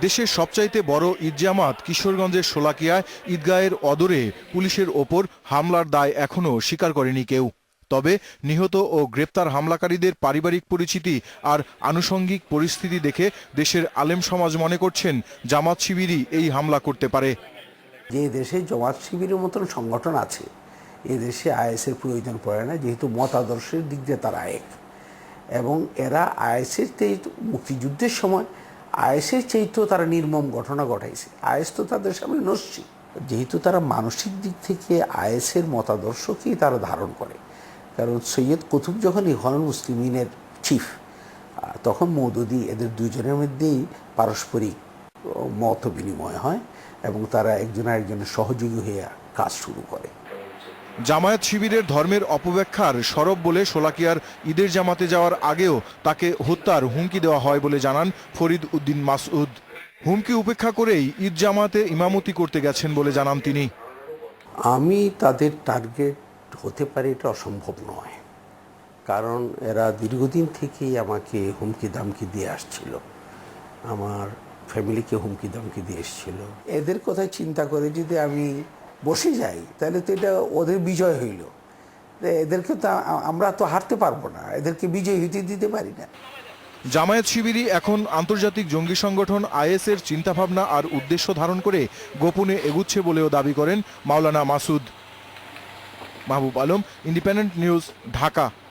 দেশের সবচাইতে বড় ঈদজামাত কিশোরগঞ্জের শোলাকিয়ায় ঈদগাহের অদরে পুলিশের ওপর হামলার দায় এখনও স্বীকার করেনি কেউ। তবে নিহত ও গ্রেপ্তার হামলাকারীদের পারিবারিক পরিচিতি আর আনুষঙ্গিক পরিস্থিতি দেখে দেশের আলেম সমাজ মনে করছেন জামাত শিবিরই এই হামলা করতে পারে। যে দেশে জামাত শিবিরের মতন সংগঠন আছে, এ দেশে আইএসের প্রয়োজন পড়ে না, যেহেতু মতাদর্শের দিক দিয়ে তারা এক। এবং এরা আইএসের মুক্তিযুদ্ধের সময় আইএসের চেয়েও তারা নির্মম ঘটনা ঘটাইছে। আয়েস তো তাদের সামনে নস্যি। যেহেতু তারা মানসিক দিক থেকে আয়েসের মতাদর্শকেই তারা ধারণ করে। কারণ সৈয়দ কুতুব যখন ইহরান মুসলিমিনের চিফ তখন মৌদুদি এদের দুজনের মধ্যেই পারস্পরিক মত বিনিময় হয় এবং তারা একজন আরেকজনের সহযোগী হয়ে কাজ শুরু করে। জামায়াত শিবিরের ধর্মের অপব্যাখ্যার সরব বলে শোলাকিয়ার ঈদের জামাতে যাওয়ার আগেও তাকে হত্যার হুমকি দেওয়া হয় বলে জানান ফরিদ উদ্দিন মাসউদ। হুমকি উপেক্ষা করেই ঈদ জামাতে ইমামতি করতে গেছেন বলে জানান তিনি। আমি তাদের টার্গেট হতে পারে এটা অসম্ভব নয়। কারণ এরা দীর্ঘদিন থেকেই আমাকে হুমকি দামকি দিয়ে আসছিল। আমার ফ্যামিলিকে হুমকি দামকি দিয়ে এসেছিল। এদের কথা চিন্তা করে যদি আমি বসে যাই, তাহলে তো এটা ওদের বিজয় হইল। এদেরকে তো আমরা তো হারতে পারব না, এদেরকে বিজয় হইতে দিতে পারি না। জামায়াত শিবিরই এখন আন্তর্জাতিক জঙ্গি সংগঠন আইএসের চিন্তাভাবনা আর উদ্দেশ্য ধারণ করে গোপনে এগুচ্ছে বলেও দাবি করেন মাওলানা মাসুদ মাহবুব আলম, ইন্ডিপেন্ডেন্ট নিউজ, ঢাকা।